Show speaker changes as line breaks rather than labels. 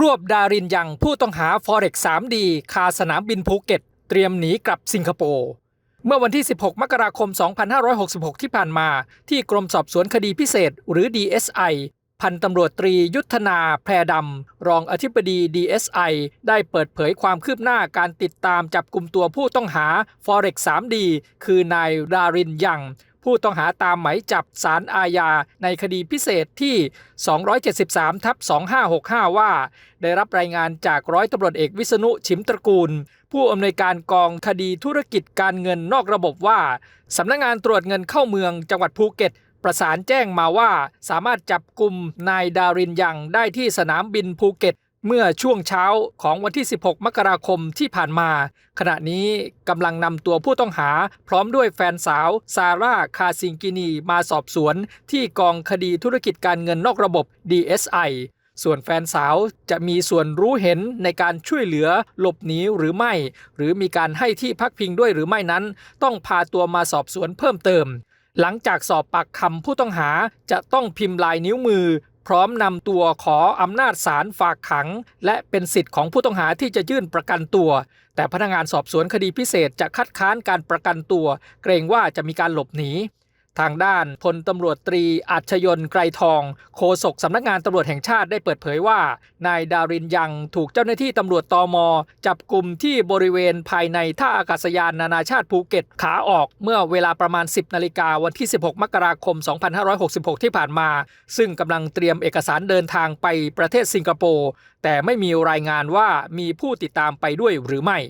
รวบดารินยังผู้ต้องหา Forex 3D คาสนามบินภูเก็ต เตรียมหนีกลับสิงคโปร์เมื่อวันที่ 16 มกราคม 2566 ที่ผ่านมา ที่กรมสอบสวนคดีพิเศษ หรือ DSI พันตำรวจตรียุทธนาแพรดำ รองอธิบดี DSI ได้เปิดเผยความคืบหน้าการติดตามจับกลุ่มตัวผู้ต้องหา Forex 3D คือนายดารินยัง ผู้ต้องหาตามไหมจับสารอาญาในคดีพิเศษที่ 273ทับ2565 ว่า ได้รับรายงานจากร้อยตำรวจเอกวิษณุชิมตระกูล ผู้อำนวยการกองคดีธุรกิจการเงินนอกระบบว่าสำนักงานตรวจเงินเข้าเมืองจังหวัดภูเก็ตประสานแจ้งมาว่าสามารถจับกลุ่มนายดารินยังได้ที่สนามบินภูเก็ต เมื่อช่วงเช้าของวันที่ 16 มกราคมที่ผ่านมา ขณะนี้กำลังนำตัวผู้ต้องหาพร้อมด้วยแฟนสาว ซาร่า คาซิงกินี มาสอบสวน ที่กองคดีธุรกิจการเงินนอกระบบ DSI ส่วนแฟนสาวจะมีส่วนรู้เห็นในการช่วยเหลือหลบหนีหรือไม่ หรือมีการให้ที่พักพิงด้วยหรือไม่นั้น ต้องพาตัวมาสอบสวนเพิ่มเติมหลังจากสอบปากคำผู้ต้องหาจะต้องพิมพ์ลายนิ้วมือ ร้อมนำตัวขออำนาจศาลฝากขัง และเป็นสิทธิ์ของผู้ต้องหาที่จะยื่นประกันตัว แต่พนักงานสอบสวนคดีพิเศษจะคัดค้านการประกันตัว เกรงว่าจะมีการหลบหนี ทางด้านพลตำรวจตรีอัจฉยนต์ไกรทอง โฆษกสำนักงานตำรวจแห่งชาติได้เปิดเผยว่า นายดารินยังถูกเจ้าหน้าที่ตำรวจตอมจับกลุ่มที่บริเวณภายในท่าอากาศยานนานาชาติภูเก็ตขาออกเมื่อเวลาประมาณ 10นาฬิกาวันที่ 16 มกราคม 2566 ที่ผ่านมา ซึ่งกำลังเตรียมเอกสารเดินทางไปประเทศสิงคโปร์แต่ไม่มีรายงานว่ามีผู้ติดตามไปด้วยหรือไม่